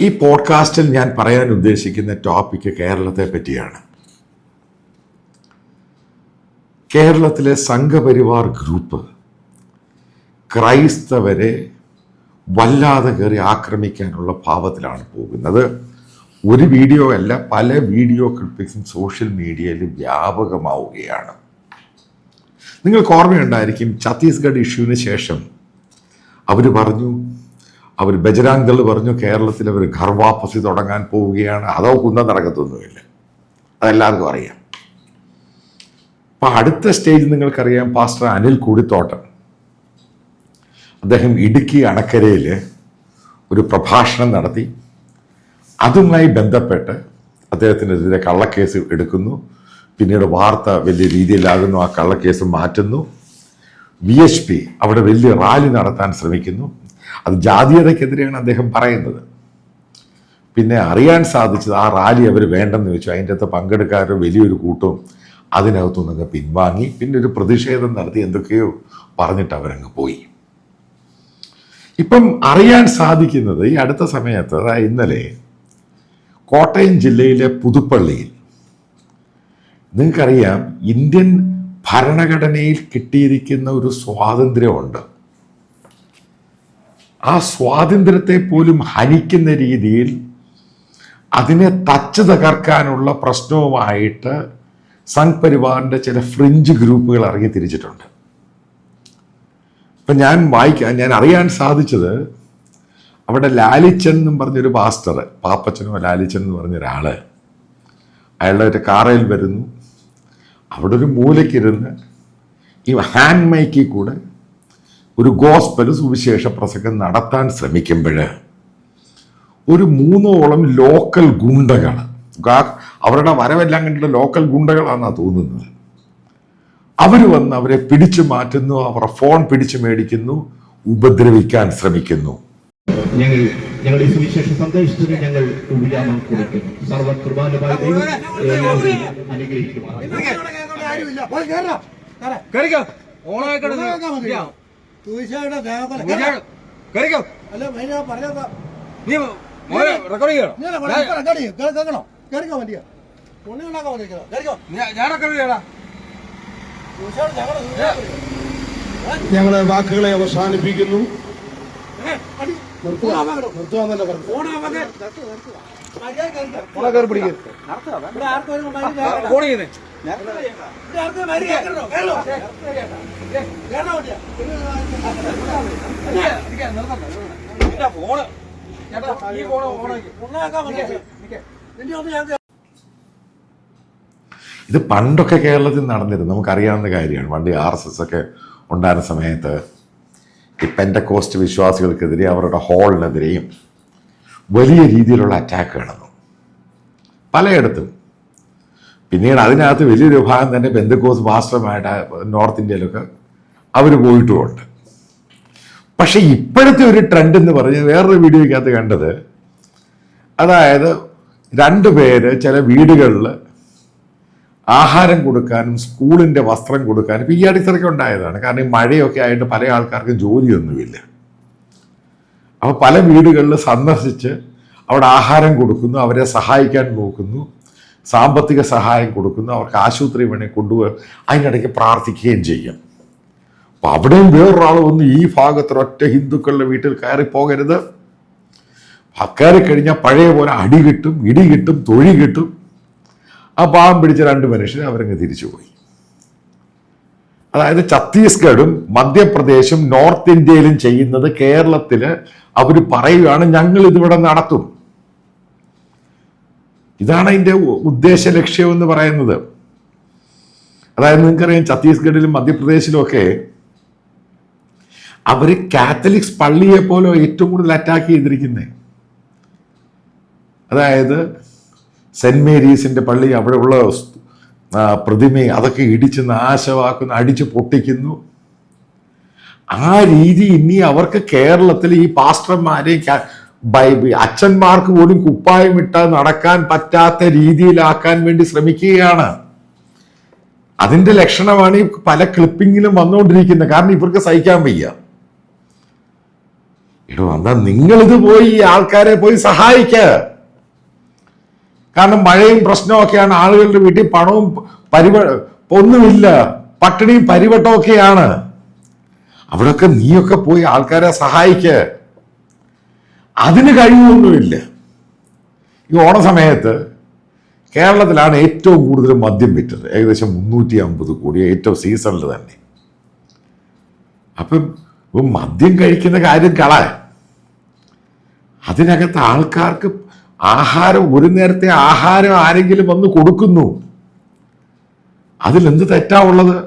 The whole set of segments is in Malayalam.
ഈ പോഡ്കാസ്റ്റിൽ ഞാൻ പറയാൻ ഉദ്ദേശിക്കുന്ന ടോപ്പിക് കേരളത്തെ പറ്റിയാണ്. കേരളത്തിലെ സംഘപരിവാർ ഗ്രൂപ്പ് ക്രൈസ്തവരെ വല്ലാതെ കയറി ആക്രമിക്കാനുള്ള ഭാവത്തിലാണ് പോകുന്നത്. ഒരു വീഡിയോ അല്ല പല വീഡിയോ ക്ലിപ്പിക്സും സോഷ്യൽ മീഡിയയിൽ വ്യാപകമാവുകയാണ്. നിങ്ങൾക്ക് ഓർമ്മയുണ്ടായിരിക്കും ഛത്തീസ്ഗഡ് ഇഷ്യൂവിന് ശേഷം അവർ പറഞ്ഞു അവർ ബജരാങ്കൾ പറഞ്ഞു കേരളത്തിൽ അവർ ഘർവാപ്പസി തുടങ്ങാൻ പോവുകയാണ്. അതോ കുന്ത നടക്കത്തൊന്നുമില്ല. അതെല്ലാവർക്കും അറിയാം. അപ്പം അടുത്ത സ്റ്റേജ് നിങ്ങൾക്കറിയാം പാസ്റ്റർ അനിൽ കൂടിത്തോട്ടം. അദ്ദേഹം ഇടുക്കി അണക്കരയിൽ ഒരു പ്രഭാഷണം നടത്തി. അതുമായി ബന്ധപ്പെട്ട് അദ്ദേഹത്തിനെതിരെ കള്ളക്കേസ് എടുക്കുന്നു. പിന്നീട് വാർത്ത വലിയ രീതിയിലാകുന്നു. ആ കള്ളക്കേസ് മാറ്റുന്നു. വി എച്ച് പി അവിടെ വലിയ റാലി നടത്താൻ ശ്രമിക്കുന്നു. അത് ജാതീയതയ്ക്കെതിരെയാണ് അദ്ദേഹം പറയുന്നത്. പിന്നെ അറിയാൻ സാധിച്ചത് ആ റാലി അവർ വേണ്ടെന്ന് വെച്ചു. അതിന്റെ അകത്ത് പങ്കെടുക്കാരുടെ വലിയൊരു കൂട്ടവും അതിനകത്തു നിന്നങ്ങ് പിൻവാങ്ങി. പിന്നെ ഒരു പ്രതിഷേധം നടത്തി എന്തൊക്കെയോ പറഞ്ഞിട്ട് അവരങ്ങ് പോയി. ഇപ്പം അറിയാൻ സാധിക്കുന്നത് ഈ അടുത്ത സമയത്ത് അതായത് ഇന്നലെ കോട്ടയം ജില്ലയിലെ പുതുപ്പള്ളിയിൽ നിങ്ങൾക്കറിയാം ഇന്ത്യൻ ഭരണഘടനയിൽ കിട്ടിയിരിക്കുന്ന ഒരു സ്വാതന്ത്ര്യമുണ്ട്. ആ സ്വാതന്ത്ര്യത്തെ പോലും ഹനിക്കുന്ന രീതിയിൽ അതിനെ തച്ച് തകർക്കാനുള്ള പ്രശ്നവുമായിട്ട് സംഘ് പരിവാറിന്റെ ചില ഫ്രിഞ്ച് ഗ്രൂപ്പുകൾ ഇറങ്ങി തിരിച്ചിട്ടുണ്ട്. ഇപ്പം ഞാൻ വായിക്കാൻ ഞാൻ അറിയാൻ സാധിച്ചത് അവിടെ ലാലിച്ചൻ എന്നും പറഞ്ഞൊരു പാസ്റ്റർ പാപ്പച്ചനോ ലാലിച്ചൻ എന്ന് പറഞ്ഞ ഒരാൾ അയാളുടെ ഒരു കാറയിൽ വരുന്നു. അവിടെ ഒരു മൂലയ്ക്കിരുന്ന് ഈ ഹാൻഡ് മൈക്കിൽ കൂടെ ഒരു ഗോസ്പൽ സുവിശേഷ പ്രസംഗം നടത്താൻ ശ്രമിക്കുമ്പോൾ ഒരു മൂന്നോളം ലോക്കൽ ഗുണ്ടകൾ അവരുടെ വരവെല്ലാം കണ്ടിട്ട് ലോക്കൽ ഗുണ്ടകളാണെന്നാണ് തോന്നുന്നത്. അവർ വന്ന് അവരെ പിടിച്ചു മാറ്റുന്നു അവരുടെ ഫോൺ പിടിച്ചു മേടിക്കുന്നു ഉപദ്രവിക്കാൻ ശ്രമിക്കുന്നു. ഞങ്ങൾ ഞങ്ങളുടെ ഈ സുവിശേഷ സന്ദേശത്തിന് ഞങ്ങൾ കൊടുക്കുന്നു. ദൈവം ഞങ്ങൾ വാക്കുകളെ അവസാനിപ്പിക്കുന്നു. നിർത്തുക. നിർത്തുക ഓണാവാകണം. പറഞ്ഞു ഓണ കയറി പിടിക്കരുത്? ഫോണ് ചേട്ടാ ഈ ഓണാക്കി. നിന്റെ ഒന്ന് ഞാൻ ഇത് പണ്ടൊക്കെ കേരളത്തിൽ നടന്നിരുന്നു നമുക്കറിയാവുന്ന കാര്യമാണ് പണ്ട് ആർ എസ് എസ് ഒക്കെ ഉണ്ടായിരുന്ന സമയത്ത് ഈ പെൻഡക്കോസ്റ്റ് വിശ്വാസികൾക്കെതിരെ അവരുടെ ഹോളിനെതിരെയും വലിയ രീതിയിലുള്ള അറ്റാക്ക് നടന്നു പലയിടത്തും. പിന്നീട് അതിനകത്ത് വലിയൊരു വിഭാഗം തന്നെ ബെന്തക്കോസ് മാസ്റ്റർമായിട്ട് നോർത്ത് ഇന്ത്യയിലൊക്കെ അവർ പോയിട്ടുമുണ്ട്. പക്ഷേ ഇപ്പോഴത്തെ ഒരു ട്രെൻഡ് എന്ന് പറഞ്ഞ് വേറൊരു വീഡിയോയ്ക്കകത്ത് കണ്ടത് അതായത് രണ്ട് പേര് ചില വീടുകളിൽ ആഹാരം കൊടുക്കാനും സ്കൂളിന്റെ വസ്ത്രം കൊടുക്കാനും ഇപ്പം ഈ അടുത്തൊക്കെ ഉണ്ടായതാണ്. കാരണം ഈ മഴയൊക്കെ ആയിട്ട് പല ആൾക്കാർക്കും ജോലിയൊന്നുമില്ല. അപ്പോൾ പല വീടുകളിൽ സന്ദർശിച്ച് അവിടെ ആഹാരം കൊടുക്കുന്നു അവരെ സഹായിക്കാൻ നോക്കുന്നു സാമ്പത്തിക സഹായം കൊടുക്കുന്നു അവർക്ക് ആശുപത്രി വേണി കൊണ്ടുപോയി അതിനിടയ്ക്ക് പ്രാർത്ഥിക്കുകയും ചെയ്യും. അപ്പം അവിടെയും വേറൊരാൾ വന്ന് ഈ ഭാഗത്ത് ഒറ്റ ഹിന്ദുക്കളുടെ വീട്ടിൽ കയറി പോകരുത്. കയറി കഴിഞ്ഞാൽ പഴയ പോലെ അടി കിട്ടും ഇടി കിട്ടും തൊഴി കിട്ടും. ആ പാവം പിടിച്ച രണ്ട് മനുഷ്യരെ അവരങ്ങ് തിരിച്ചുപോയി. അതായത് ഛത്തീസ്ഗഡും മധ്യപ്രദേശും നോർത്ത് ഇന്ത്യയിലും ചെയ്യുന്നത് കേരളത്തിൽ അവർ പറയുകയാണ് ഞങ്ങൾ ഇതിവിടെ നടത്തും. ഇതാണ് അതിന്റെ ഉദ്ദേശ ലക്ഷ്യം എന്ന് പറയുന്നത്. അതായത് നിങ്ങൾക്കറിയാം ഛത്തീസ്ഗഡിലും മധ്യപ്രദേശിലും ഒക്കെ അവർ കാത്തലിക്സ് പള്ളിയെ പോലെ ഏറ്റവും കൂടുതൽ അറ്റാക്ക് ചെയ്തിരിക്കുന്നത് അതായത് സെന്റ് മേരീസിന്റെ പള്ളി അവിടെയുള്ള പ്രതിമയെ അതൊക്കെ ഇടിച്ച് നാശമാക്കുന്നു അടിച്ച് പൊട്ടിക്കുന്നു. ആ രീതി ഇനി അവർക്ക് കേരളത്തിൽ ഈ പാസ്റ്റർമാരെ ക- ബൈ- അച്ഛന്മാർക്ക് പോലും കുപ്പായം ഇട്ട് നടക്കാൻ പറ്റാത്ത രീതിയിലാക്കാൻ വേണ്ടി ശ്രമിക്കുകയാണ്. അതിന്റെ ലക്ഷണമാണ് ഈ പല ക്ലിപ്പിങ്ങിലും വന്നുകൊണ്ടിരിക്കുന്നത്. കാരണം ഇവർക്ക് സഹിക്കാൻ വയ്യ. എടോ എന്താ നിങ്ങളിത് പോയി ഈ ആൾക്കാരെ പോയി സഹായിക്ക. കാരണം മഴയും പ്രശ്നമൊക്കെയാണ് ആളുകളുടെ വീട്ടിൽ പണവും പരിവ ഒന്നുമില്ല. പട്ടിണിയും പരിവട്ടമൊക്കെയാണ് അവിടെയൊക്കെ നീയൊക്കെ പോയി ആൾക്കാരെ സഹായിക്ക. അതിന് കഴിവൊന്നുമില്ല. ഈ ഓണ സമയത്ത് കേരളത്തിലാണ് ഏറ്റവും കൂടുതൽ മദ്യം വിറ്റത്. ഏകദേശം മുന്നൂറ്റി അമ്പത് കോടി ഏറ്റവും സീസണിൽ തന്നെ. അപ്പം മദ്യം കഴിക്കുന്ന കാര്യം കള. അതിനകത്ത് ആൾക്കാർക്ക് ആഹാരം ഒരു നേരത്തെ ആഹാരം ആരെങ്കിലും വന്ന് കൊടുക്കുന്നു. അതിലെന്ത് തെറ്റാ ഉള്ളത്?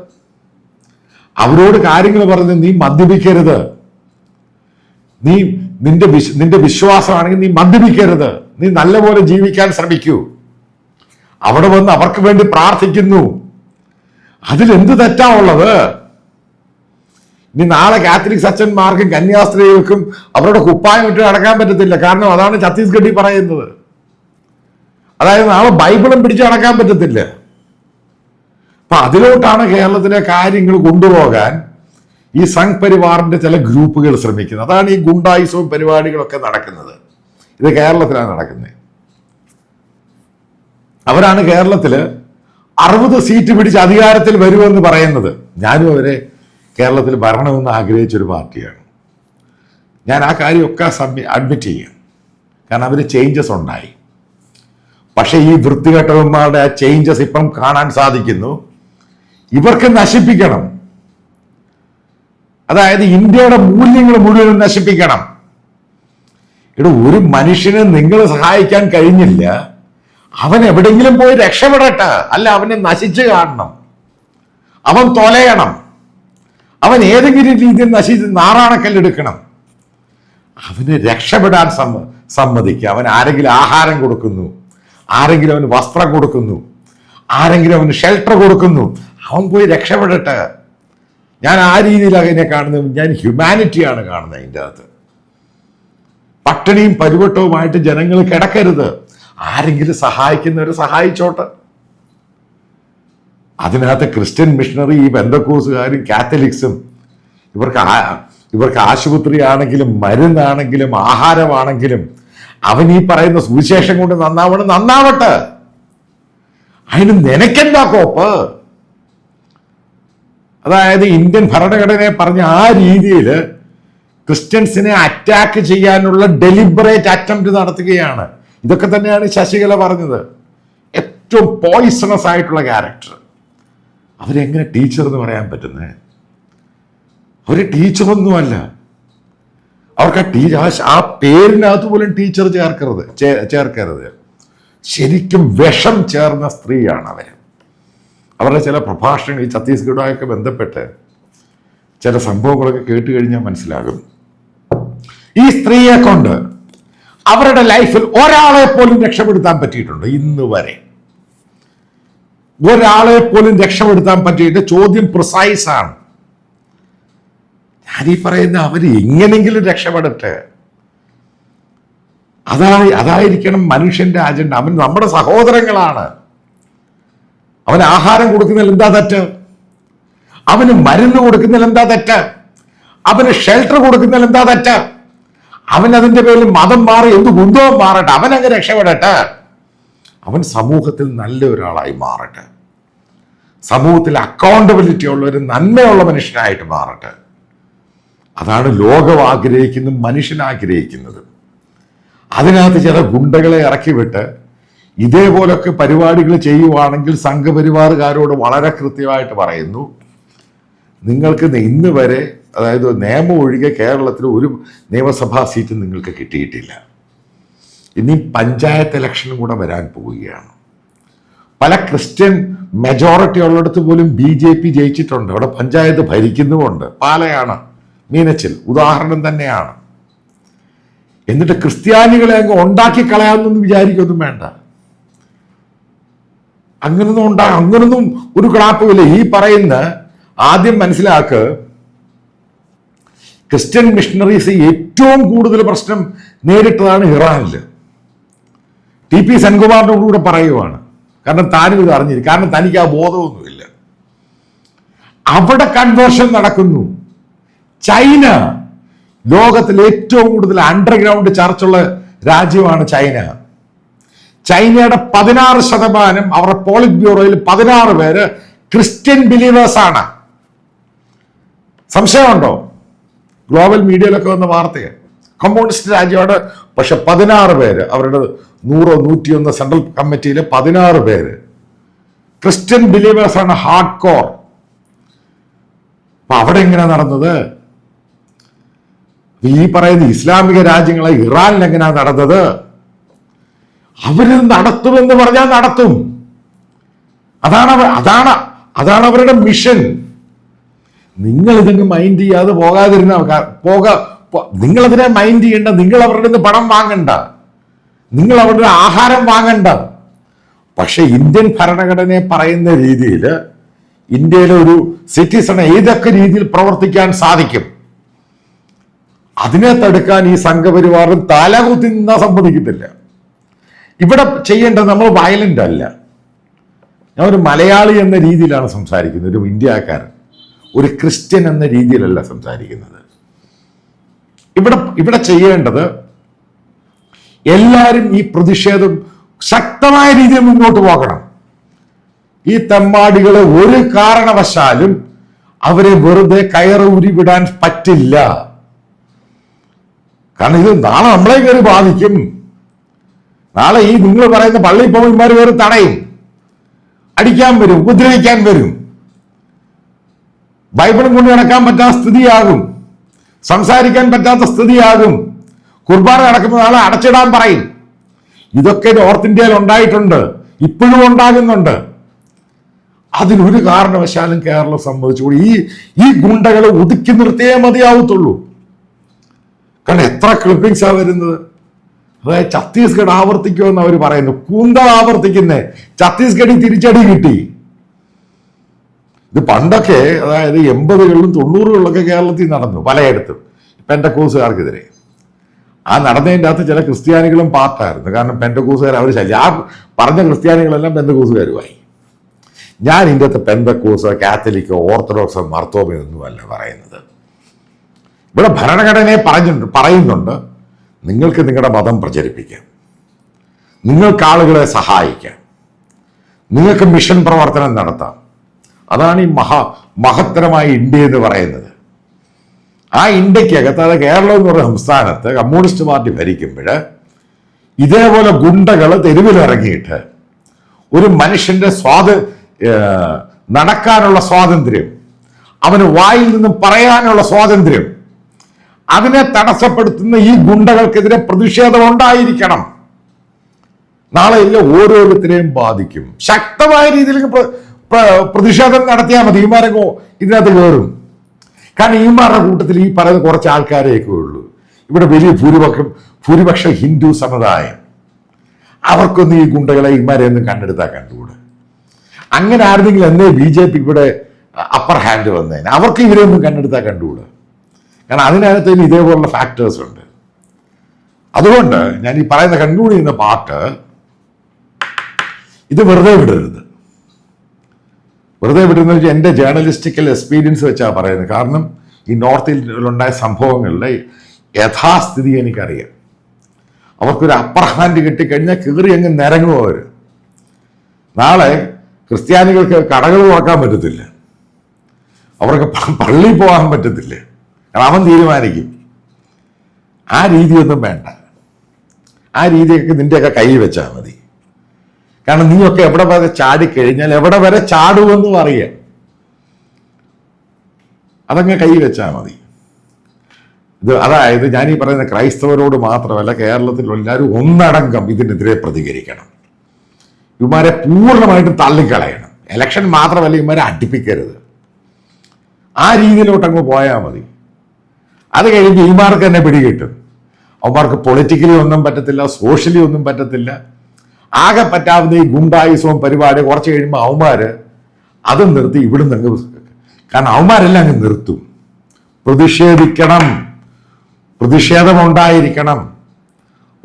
അവരോട് കാര്യങ്ങൾ പറഞ്ഞ് നീ മദ്യപിക്കരുത്. നീ നിന്റെ വിശ് നിന്റെ വിശ്വാസമാണെങ്കിൽ നീ മദ്യപിക്കരുത്. നീ നല്ലപോലെ ജീവിക്കാൻ ശ്രമിക്കൂ. അവിടെ വന്ന് അവർക്ക് വേണ്ടി പ്രാർത്ഥിക്കുന്നു. അതിലെന്ത് തെറ്റാ ഉള്ളത്? ഇനി നാളെ കാത്തലിക് അച്ഛന്മാർക്കും കന്യാസ്ത്രീകൾക്കും അവരുടെ കുപ്പായം ഇട്ട് നടക്കാൻ പറ്റത്തില്ല. കാരണം അതാണ് ഛത്തീസ്ഗഡിൽ പറയുന്നത്. അതായത് നാളെ ബൈബിളും പിടിച്ച് നടക്കാൻ പറ്റത്തില്ല. അപ്പൊ അതിലോട്ടാണ് കേരളത്തിലെ കാര്യങ്ങൾ കൊണ്ടുപോകാൻ ഈ സംഘ് പരിവാറിന്റെ ചില ഗ്രൂപ്പുകൾ ശ്രമിക്കുന്നത്. അതാണ് ഈ ഗുണ്ടായുസവും പരിപാടികളൊക്കെ നടക്കുന്നത്. ഇത് കേരളത്തിലാണ് നടക്കുന്നത്. അവരാണ് കേരളത്തിൽ അറുപത് സീറ്റ് പിടിച്ച് അധികാരത്തിൽ വരുമെന്ന് പറയുന്നത്. ഞാനും അവരെ കേരളത്തിൽ ഭരണമെന്ന് ആഗ്രഹിച്ചൊരു പാർട്ടിയാണ്. ഞാൻ ആ കാര്യമൊക്കെ സബ്മി അഡ്മിറ്റ് ചെയ്യും. കാരണം അവർ ചേഞ്ചസ് ഉണ്ടായി. പക്ഷേ ഈ വൃത്തികെട്ടവന്മാരുടെ ആ ചേഞ്ചസ് ഇപ്പം കാണാൻ സാധിക്കുന്നു. ഇവർക്ക് നശിപ്പിക്കണം. അതായത് ഇന്ത്യയുടെ മൂല്യങ്ങൾ മുഴുവൻ നശിപ്പിക്കണം. ഇവിടെ ഒരു മനുഷ്യനെ നിങ്ങൾ സഹായിക്കാൻ കഴിഞ്ഞില്ല. അവൻ എവിടെയെങ്കിലും പോയി രക്ഷപ്പെടട്ടെ. അല്ല അവനെ നശിച്ചു കാണണം. അവൻ തൊലയണം. അവൻ ഏതെങ്കിലും രീതിയിൽ നശിച്ച് നാറാണക്കല്ലെടുക്കണം. അവന് രക്ഷപ്പെടാൻ സമ്മ സമ്മതിക്കുക. അവൻ ആരെങ്കിലും ആഹാരം കൊടുക്കുന്നു. ആരെങ്കിലും അവന് വസ്ത്രം കൊടുക്കുന്നു. ആരെങ്കിലും അവന് ഷെൽട്ടർ കൊടുക്കുന്നു. അവൻ പോയി രക്ഷപ്പെടട്ടെ. ഞാൻ ആ രീതിയിൽ അതിനെ കാണുന്നത് ഞാൻ ഹ്യൂമാനിറ്റിയാണ് കാണുന്നത് അതിന്റെ അകത്ത്. പട്ടിണിയും പരിവട്ടവുമായിട്ട് ജനങ്ങൾ കിടക്കരുത്. ആരെങ്കിലും സഹായിക്കുന്നവരെ സഹായിച്ചോട്ടെ. അതിനകത്ത് ക്രിസ്ത്യൻ മിഷണറി ഈ ബന്ധക്കോസുകാരും കാത്തലിക്സും. ഇവർക്ക് ഇവർക്ക് ആശുപത്രി ആണെങ്കിലും മരുന്നാണെങ്കിലും ആഹാരമാണെങ്കിലും അവൻ ഈ പറയുന്ന സുവിശേഷം കൊണ്ട് നന്നാവണം നന്നാവട്ടെ. അതിന് നിനക്കെന്താ കോപ്പ്? അതായത് ഇന്ത്യൻ ഭരണഘടനയെ പറഞ്ഞ ആ രീതിയിൽ ക്രിസ്ത്യൻസിനെ അറ്റാക്ക് ചെയ്യാനുള്ള ഡെലിബറേറ്റ് അറ്റംപ്റ്റ് നടത്തുകയാണ്. ഇതൊക്കെ തന്നെയാണ് ശശികല പറഞ്ഞത്. ഏറ്റവും പോയിസണസ് ആയിട്ടുള്ള ക്യാരക്ടർ അവരെങ്ങനെ ടീച്ചർ എന്ന് പറയാൻ പറ്റുന്നേ? അവർ ടീച്ചറൊന്നുമല്ല. അവർക്ക് ആ ടീ ആ പേരിനകത്ത് പോലും ടീച്ചർ ചേർക്കരുത്. ചേർക്കരുത്. ശരിക്കും വിഷം ചേർന്ന സ്ത്രീയാണ് അവർ അവരുടെ ചില പ്രഭാഷണങ്ങൾ ഈ ഛത്തീസ്ഗഡുമായൊക്കെ ബന്ധപ്പെട്ട് ചില സംഭവങ്ങളൊക്കെ കേട്ട് കഴിഞ്ഞാൽ മനസ്സിലാകും. ഈ സ്ത്രീയെ കൊണ്ട് അവരുടെ ലൈഫിൽ ഒരാളെ പോലും രക്ഷപ്പെടുത്താൻ പറ്റിയിട്ടുണ്ട് ഇന്ന് വരെ. ഒരാളെ പോലും രക്ഷപ്പെടുത്താൻ പറ്റിയിട്ട് ചോദ്യം പ്രിസൈസ് ആണ്. ഞാനീ പറയുന്ന അവർ എങ്ങനെങ്കിലും രക്ഷപ്പെടട്ടെ. അതായി അതായിരിക്കണം മനുഷ്യന്റെ അജണ്ട അവൻ നമ്മുടെ സഹോദരങ്ങളാണ്. അവൻ ആഹാരം കൊടുക്കുന്നതിൽ എന്താ തെറ്റ്? അവന് മരുന്ന് കൊടുക്കുന്നതിൽ എന്താ തെറ്റ്? അവന് ഷെൽട്ടർ കൊടുക്കുന്നതിൽ എന്താ തെറ്റ്? അവൻ അതിന്റെ പേരിൽ മതം മാറി എന്ത് ഗുന്തവും മാറട്ടെ. അവൻ അങ്ങ് രക്ഷപ്പെടട്ടെ. അവൻ സമൂഹത്തിൽ നല്ല ഒരാളായി മാറട്ടെ. സമൂഹത്തിൽ അക്കൗണ്ടബിലിറ്റി ഉള്ള ഒരു നന്മയുള്ള മനുഷ്യനായിട്ട് മാറട്ടെ. അതാണ് ലോകം ആഗ്രഹിക്കുന്നതും മനുഷ്യൻ ആഗ്രഹിക്കുന്നത്. അതിനകത്ത് ചില ഗുണ്ടകളെ ഇറക്കി വിട്ട് ഇതേപോലൊക്കെ പരിപാടികൾ ചെയ്യുവാണെങ്കിൽ സംഘപരിവാറുകാരോട് വളരെ കൃത്യമായിട്ട് പറയുന്നു നിങ്ങൾക്ക് ഇന്ന് വരെ അതായത് നിയമം ഒഴികെ കേരളത്തിൽ ഒരു നിയമസഭാ സീറ്റ് നിങ്ങൾക്ക് കിട്ടിയിട്ടില്ല. ഇനി പഞ്ചായത്ത് ഇലക്ഷനും കൂടെ വരാൻ പോവുകയാണ്. പല ക്രിസ്ത്യൻ മെജോറിറ്റി ഉള്ളിടത്ത് പോലും ബി ജെ പി ജയിച്ചിട്ടുണ്ട്. അവിടെ പഞ്ചായത്ത് ഭരിക്കുന്നുമുണ്ട്. പാലയാണ് മീനച്ചിൽ ഉദാഹരണം തന്നെയാണ്. എന്നിട്ട് ക്രിസ്ത്യാനികളെ അങ്ങ് ഉണ്ടാക്കി കളയാമെന്നൊന്നും വിചാരിക്കൊന്നും വേണ്ട. അങ്ങനൊന്നും ഉണ്ടാ അങ്ങനൊന്നും ഒരു ക്ലാപ്പുമില്ല ഈ പറയുന്ന ആദ്യം മനസ്സിലാക്ക് ക്രിസ്ത്യൻ മിഷണറീസ് ഏറ്റവും കൂടുതൽ പ്രശ്നം നേരിട്ടതാണ് ഇറാനിൽ ടി പി സെൻകുമാറിനോട് കൂടെ പറയുവാണ്. കാരണം താനും ഇത് അറിഞ്ഞില്ല കാരണം തനിക്ക് ആ ബോധമൊന്നുമില്ല. അവിടെ കൺവേർഷൻ നടക്കുന്നു. ചൈന ലോകത്തിൽ ഏറ്റവും കൂടുതൽ അണ്ടർഗ്രൗണ്ട് ചർച്ചുള്ള രാജ്യമാണ് ചൈന. ചൈനയുടെ പതിനാറ് ശതമാനം അവരുടെ പോളിറ്റ് ബ്യൂറോയിൽ പതിനാറ് പേര് ക്രിസ്ത്യൻ ബിലീവേഴ്സ് ആണ്. സംശയമുണ്ടോ? ഗ്ലോബൽ മീഡിയയിലൊക്കെ വന്ന വാർത്തയാണ് കമ്മ്യൂണിസ്റ്റ് രാജ്യമാണ്. പക്ഷെ പതിനാറ് പേര് അവരുടെ നൂറോ നൂറ്റിയൊന്ന് സെൻട്രൽ കമ്മിറ്റിയിൽ പതിനാറ് പേര്. ക്രിസ്ത്യൻ ബിലീവേഴ്സ് ആണ് ഹാർഡ് കോർ. അപ്പൊ അവിടെ എങ്ങനെ നടന്നത്? ഈ പറയുന്ന ഇസ്ലാമിക രാജ്യങ്ങളെ ഇറാനിൽ എങ്ങനെയാണ് നടന്നത്? അവർ നടത്തുമെന്ന് പറഞ്ഞാൽ നടത്തും. അതാണ് അതാണ് അതാണ് അവരുടെ മിഷൻ. നിങ്ങൾ ഇതിന് മൈൻഡ് ചെയ്യാതെ പോകാതിരുന്ന പോക നിങ്ങൾ അതിനെ മൈൻഡ് ചെയ്യേണ്ട. നിങ്ങൾ അവരുടെ നിന്ന് പണം വാങ്ങണ്ട. നിങ്ങൾ അവരുടെ ആഹാരം വാങ്ങണ്ട. പക്ഷെ ഇന്ത്യൻ ഭരണഘടനയെ പറയുന്ന രീതിയിൽ ഇന്ത്യയിലെ ഒരു സിറ്റിസണ് ഏതൊക്കെ രീതിയിൽ പ്രവർത്തിക്കാൻ സാധിക്കും? അതിനെ തടുക്കാൻ ഈ സംഘപരിവാറും തലകുത്തി നിന്നാ സമ്മതിക്കത്തില്ല. ഇവിടെ ചെയ്യേണ്ടത് നമ്മൾ വയലന്റ് അല്ല. ഞാൻ ഒരു മലയാളി എന്ന രീതിയിലാണ് സംസാരിക്കുന്നത്. ഒരു ഇന്ത്യക്കാരൻ. ഒരു ക്രിസ്ത്യൻ എന്ന രീതിയിലല്ല സംസാരിക്കുന്നത്. ഇവിടെ ഇവിടെ ചെയ്യേണ്ടത് എല്ലാവരും ഈ പ്രതിഷേധം ശക്തമായ രീതിയിൽ മുന്നോട്ട് പോകണം. ഈ തെമ്മാടികളെ ഒരു കാരണവശാലും അവരെ വെറുതെ കയറ് വിടാൻ പറ്റില്ല. കാരണം ഇത് നാളെ നമ്മളെ കയറി ബാധിക്കും. നാളെ ഈ നിങ്ങൾ പറയുന്ന പള്ളി പോകുമ്പോൾ കയറി തടയും. അടിക്കാൻ വരും ഉപദ്രവിക്കാൻ വരും. ബൈബിളും കൊണ്ട് നടക്കാൻ പറ്റാത്ത സ്ഥിതിയാകും. സംസാരിക്കാൻ പറ്റാത്ത സ്ഥിതിയാകും. കുർബാന നടക്കുന്ന ആളെ അടച്ചിടാൻ പറയും. ഇതൊക്കെ നോർത്ത് ഇന്ത്യയിൽ ഉണ്ടായിട്ടുണ്ട്. ഇപ്പോഴും ഉണ്ടാകുന്നുണ്ട്. അതിനൊരു കാരണവശാലും കേരളം സംഭവിച്ചുകൂടി ഈ ഈ ഗുണ്ടകളെ ഒതുക്കി നിർത്തിയേ മതിയാവത്തുള്ളൂ. കാരണം എത്ര ക്ലിപ്പിങ്സാണ് വരുന്നത്? അതായത് ഛത്തീസ്ഗഡ് ആവർത്തിക്കുമെന്ന് അവർ പറയുന്നു. കൂന്തൽ ആവർത്തിക്കുന്നേ. ഛത്തീസ്ഗഡിൽ തിരിച്ചടി കിട്ടി. ഇത് പണ്ടൊക്കെ അതായത് എൺപതുകളിലും തൊണ്ണൂറുകളിലൊക്കെ കേരളത്തിൽ നടന്നു പലയിടത്തും പെന്റക്കോസുകാർക്കെതിരെ ആ നടന്നതിന്റെ അകത്ത് ചില ക്രിസ്ത്യാനികളും പാർട്ടായിരുന്നു. കാരണം പെന്റക്കോസുകാർ അവർ ശല്യം. ആ പറഞ്ഞ ക്രിസ്ത്യാനികളെല്ലാം പെന്തക്കോസുകാരുമായി ഞാൻ ഇതിന്റെ അകത്ത് പെന്തക്കോസ് കാത്തലിക്കോ ഓർത്തഡോക്സോ മർത്തോമോ ഒന്നുമല്ല പറയുന്നത്. ഇവിടെ ഭരണഘടനയെ പറഞ്ഞിട്ടുണ്ട് പറയുന്നുണ്ട്. നിങ്ങൾക്ക് നിങ്ങളുടെ മതം പ്രചരിപ്പിക്കാം. നിങ്ങൾക്ക് ആളുകളെ സഹായിക്കാം. നിങ്ങൾക്ക് മിഷൻ പ്രവർത്തനം നടത്താം. അതാണ് ഈ മഹാ മഹത്തരമായ ഇന്ത്യ എന്ന് പറയുന്നത്. ആ ഇന്ത്യക്കകത്ത് അതായത് കേരളം എന്ന് പറയുന്ന സംസ്ഥാനത്ത് കമ്മ്യൂണിസ്റ്റ് പാർട്ടി ഭരിക്കുമ്പോൾ ഇതേപോലെ ഗുണ്ടകൾ തെരുവിലിറങ്ങിയിട്ട് ഒരു മനുഷ്യന്റെ സ്വാത നടക്കാനുള്ള സ്വാതന്ത്ര്യം അവന് വായിൽ നിന്നും പറയാനുള്ള സ്വാതന്ത്ര്യം അതിനെ തടസ്സപ്പെടുത്തുന്ന ഈ ഗുണ്ടകൾക്കെതിരെ പ്രതിഷേധം ഉണ്ടായിരിക്കണം. നാളെ ഇല്ല ഓരോരുത്തരെയും ബാധിക്കും. ശക്തമായ രീതിയിൽ പ്രതിഷേധം നടത്തിയാൽ മതി. ഈമാരങ്ങോ ഇതിനകത്ത് കയറും കാരണം ഈമാരുടെ കൂട്ടത്തിൽ ഈ പറയുന്ന കുറച്ച് ആൾക്കാരെയൊക്കെ ഉള്ളൂ. ഇവിടെ വലിയ ഭൂരിപക്ഷം ഭൂരിപക്ഷ ഹിന്ദു സമുദായം. അവർക്കൊന്നും ഈ ഗുണ്ടകളെ ഇമാരെ ഒന്നും കണ്ടെടുത്താൽ കണ്ടുകൂടെ. അങ്ങനെ ആയിരുന്നെങ്കിൽ എന്നേ ബി ജെ പി ഇവിടെ അപ്പർ ഹാൻഡ് വന്നേനെ. അവർക്ക് ഇവരെ ഒന്നും കണ്ടെടുത്താൽ കണ്ടുകൂടെ. കാരണം അതിനകത്ത് ഇതേപോലുള്ള ഫാക്ടേഴ്സ് ഉണ്ട്. അതുകൊണ്ട് ഞാൻ ഈ പറയുന്ന കൺക്ലൂഡ് ചെയ്യുന്ന പാട്ട് ഇത് വെറുതെ വിടരുത്. വെറുതെ വിടുന്ന വെച്ചാൽ എന്റെ ജേർണലിസ്റ്റിക്കൽ എക്സ്പീരിയൻസ് വെച്ചാണ് പറയുന്നത്. കാരണം ഈ നോർത്ത് ഇന്ത്യയിലുണ്ടായ സംഭവങ്ങളുടെ യഥാസ്ഥിതി എനിക്കറിയാം. അവർക്കൊരു അപ്പർ ഹാൻഡ് കിട്ടിക്കഴിഞ്ഞാൽ കീറി അങ്ങ് നിരങ്ങും അവർ നാളെ ക്രിസ്ത്യാനികൾക്ക് കടകൾ തുറക്കാൻ പറ്റത്തില്ല. അവർക്ക് പള്ളിയിൽ പോകാൻ പറ്റത്തില്ല. കാരണം അവൻ തീരുമാനിക്കും. ആ രീതിയൊന്നും വേണ്ട. ആ രീതിയൊക്കെ നിന്റെയൊക്കെ കയ്യിൽ വെച്ചാൽ മതി. കാരണം നീയൊക്കെ എവിടെ വരെ ചാടിക്കഴിഞ്ഞാൽ എവിടെ വരെ ചാടുമെന്നും അറിയാം അതങ്ങ് കൈ വെച്ചാൽ മതി. ഇത് അതായത് ഞാൻ ഈ പറയുന്ന ക്രൈസ്തവരോട് മാത്രമല്ല കേരളത്തിൽ എല്ലാവരും ഒന്നടങ്കം ഇതിനെതിരെ പ്രതികരിക്കണം. ഇവന്മാരെ പൂർണമായിട്ടും തള്ളിക്കളയണം. ഇലക്ഷൻ മാത്രമല്ല ഇവന്മാരെ അടുപ്പിക്കരുത്. ആ രീതിയിലോട്ട് അങ്ങ് പോയാൽ മതി. അത് കഴിഞ്ഞ് ഇമാർക്ക് തന്നെ പിടികിട്ടും. അവന്മാർക്ക് പൊളിറ്റിക്കലി ഒന്നും പറ്റത്തില്ല സോഷ്യലി ഒന്നും പറ്റത്തില്ല. ആകെ പറ്റാവുന്ന ഈ ഗുണ്ടായുസവും പരിപാടി കുറച്ച് കഴിയുമ്പോൾ അവന്മാര് അത് നിർത്തി ഇവിടുന്ന് അങ്ങ് കാരണം അവന്മാരെല്ലാം അങ്ങ് നിർത്തും. പ്രതിഷേധിക്കണം. പ്രതിഷേധമുണ്ടായിരിക്കണം.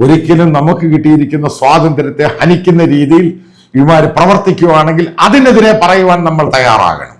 ഒരിക്കലും നമുക്ക് കിട്ടിയിരിക്കുന്ന സ്വാതന്ത്ര്യത്തെ ഹനിക്കുന്ന രീതിയിൽ ഇവന്മാർ പ്രവർത്തിക്കുകയാണെങ്കിൽ അതിനെതിരെ പറയുവാൻ നമ്മൾ തയ്യാറാകണം.